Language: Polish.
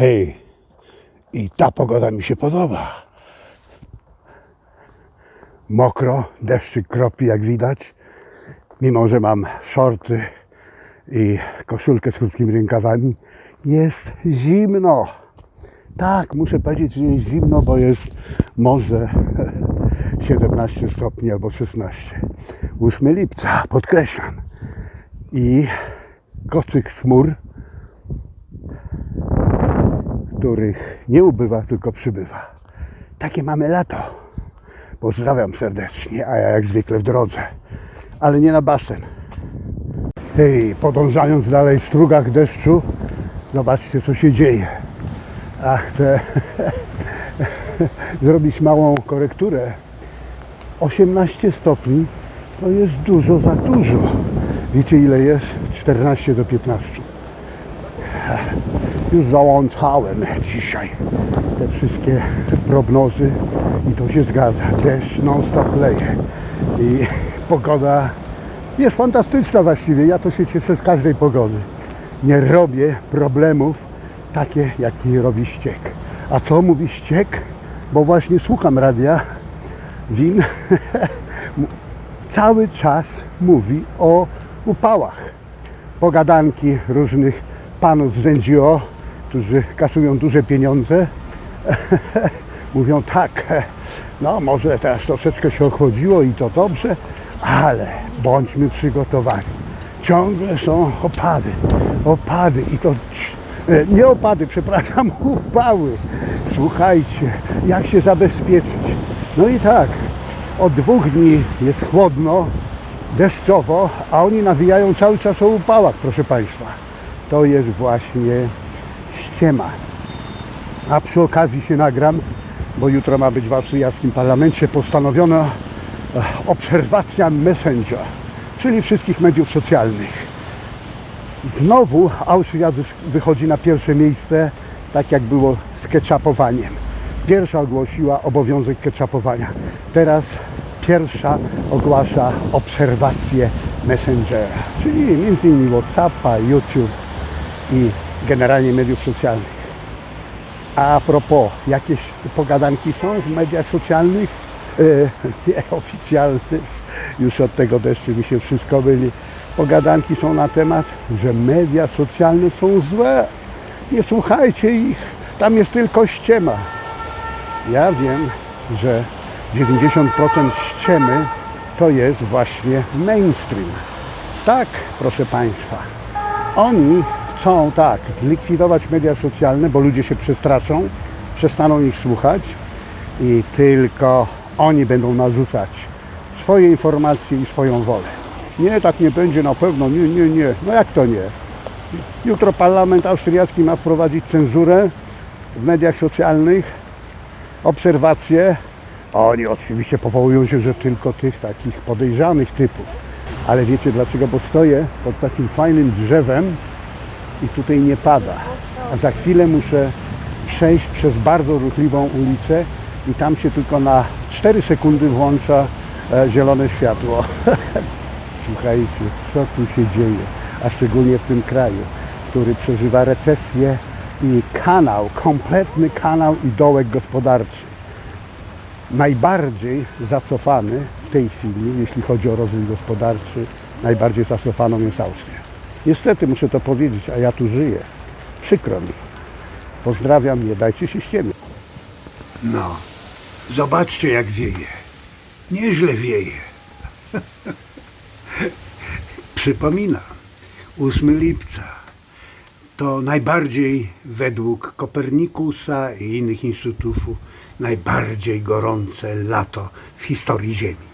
Hej, i ta pogoda mi się podoba. Mokro, deszczyk kropi jak widać. Mimo, że mam shorty i koszulkę z krótkimi rękawami, jest zimno. Tak, muszę powiedzieć, że jest zimno, bo jest może 17 stopni albo 16. 8 lipca, podkreślam. I kocyk chmur, których nie ubywa, tylko przybywa. Takie mamy lato. Pozdrawiam serdecznie, a ja jak zwykle w drodze, ale nie na basen. Hej, podążając dalej w strugach deszczu, zobaczcie co się dzieje. Ach, te zrobić małą korekturę. 18 stopni to jest dużo za dużo. Wiecie ile jest? 14 do 15. Już załączałem dzisiaj te wszystkie prognozy i to się zgadza. Deszcz non-stop leje i pogoda jest fantastyczna właściwie. Ja to się cieszę z każdej pogody. Nie robię problemów takie, jakie robi ściek. A co mówi ściek? Bo właśnie słucham radia Win. Cały czas mówi o upałach. Pogadanki różnych panów z NGO, którzy kasują duże pieniądze, mówią tak, no może teraz troszeczkę się ochłodziło i to dobrze, ale bądźmy przygotowani. Ciągle są opady, opady i to e, nie opady, przepraszam, upały. Słuchajcie, jak się zabezpieczyć? No i tak, od dwóch dni jest chłodno, deszczowo, a oni nawijają cały czas o upałach, proszę Państwa. To jest właśnie ściema. A przy okazji się nagram, bo jutro ma być w austriackim parlamencie postanowiono e, obserwacja Messenger, czyli wszystkich mediów socjalnych. Znowu Austria wychodzi na pierwsze miejsce, tak jak było z ketchupowaniem. Pierwsza ogłosiła obowiązek ketchupowania. Teraz pierwsza ogłasza obserwację Messengera, czyli innymi Whatsappa, YouTube i generalnie mediów socjalnych. A propos, jakieś pogadanki są w mediach socjalnych, e, nieoficjalnych, już od tego deszczu mi się wszystko myli. Pogadanki są na temat, że media socjalne są złe. Nie słuchajcie ich, tam jest tylko ściema. Ja wiem, że 90% ściemy to jest właśnie mainstream. Tak, proszę Państwa. Oni chcą tak zlikwidować media socjalne, bo ludzie się przestraszą, przestaną ich słuchać i tylko oni będą narzucać swoje informacje i swoją wolę. Nie, tak nie będzie na pewno, nie, nie, nie. No jak to nie? Jutro parlament austriacki ma wprowadzić cenzurę w mediach socjalnych, obserwacje. Oni oczywiście powołują się, że tylko tych takich podejrzanych typów. Ale wiecie dlaczego? Bo stoję pod takim fajnym drzewem i tutaj nie pada. A za chwilę muszę przejść przez bardzo ruchliwą ulicę i tam się tylko na 4 sekundy włącza e, zielone światło. Słuchajcie, co tu się dzieje, a szczególnie w tym kraju, który przeżywa recesję i kanał, kompletny kanał i dołek gospodarczy. Najbardziej zacofany w tej chwili, jeśli chodzi o rozwój gospodarczy, najbardziej zacofaną jest Austria. Niestety muszę to powiedzieć, a ja tu żyję. Przykro mi. Pozdrawiam, nie dajcie się ściemić. No, zobaczcie jak wieje. Nieźle wieje. Przypominam, 8 lipca to najbardziej według Kopernikusa i innych instytutów najbardziej gorące lato w historii Ziemi.